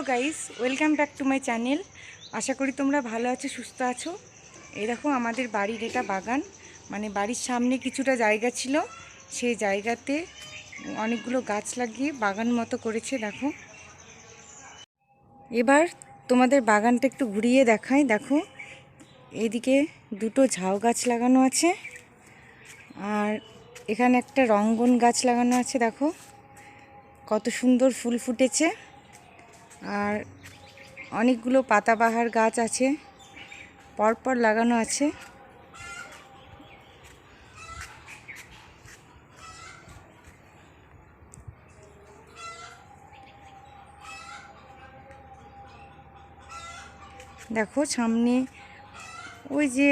Hello guys, welcome back to my channel. আশা করি তোমরা ভালো আছো, সুস্থ আছো। এই দেখো, আমাদের বাড়ির এটা বাগান। মানে বাড়ির সামনে কিছুটা জায়গা ছিল। সেই জায়গাতে অনেকগুলো গাছ লাগিয়ে বাগান মতো করেছে, দেখো। এবার তোমাদের বাগানটা একটু ঘুরিয়ে দেখাই, দেখো। এদিকে দুটো ঝাউ গাছ লাগানো আছে। আর এখানে একটা রঙ্গন গাছ লাগানো আছে, দেখো। কত সুন্দর ফুল ফুটেছে। আর অনেকগুলো পাতাবাহার গাছ আছে, পরপর লাগানো আছে। দেখো সামনে ওই যে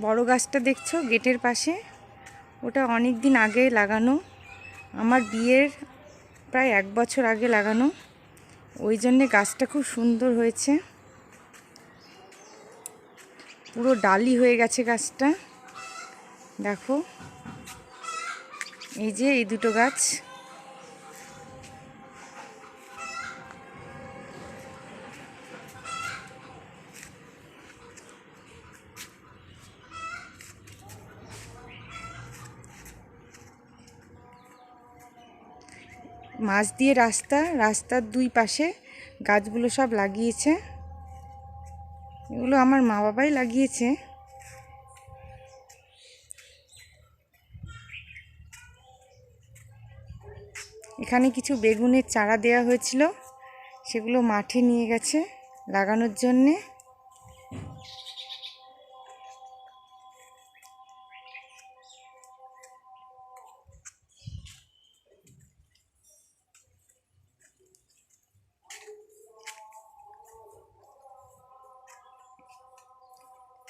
বড় গাছটা দেখছ গেটের পাশে? ওটা অনেক দিন আগে লাগানো। আমার বিয়ের প্রায় এক বছর আগে লাগানো। ওই জন্যে গাছটা খুব সুন্দর হয়েছে। পুরো ডালি হয়ে গেছে গাছটা। দেখো, এই যে এই দুটো গাছ। মাছ দিয়ে রাস্তা, রাস্তার দুই পাশে গাছগুলো সব লাগিয়েছে। এগুলো আমার মা বাবাই লাগিয়েছে। এখানে কিছু বেগুনের চারা দেওয়া হয়েছিল, সেগুলো মাঠে নিয়ে গেছে লাগানোর জন্যে।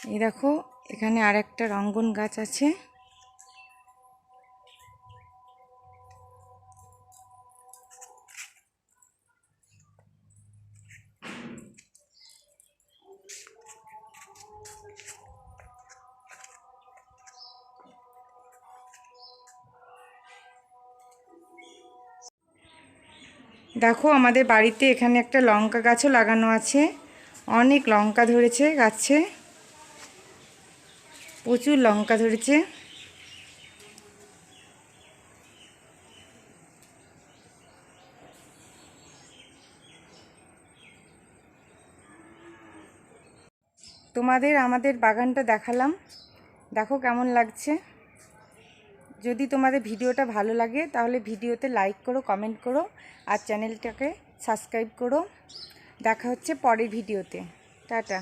এই দেখো, এখানে আর একটা রঙ্গন গাছ আছে। দেখো, আমাদের বাড়িতে এখানে একটা লঙ্কা গাছও লাগানো আছে। অনেক লঙ্কা ধরেছে গাছে। প্রচুর লঙ্কা ধরেছে। তোমাদের, আমাদের বাগানটা দেখালাম। দেখো কেমন লাগছে। যদি তোমাদের ভিডিওটা ভালো লাগে, তাহলে ভিডিওতে লাইক করো, কমেন্ট করো, আর চ্যানেলটাকে সাবস্ক্রাইব করো। দেখা হচ্ছে পরের ভিডিওতে। টাটা।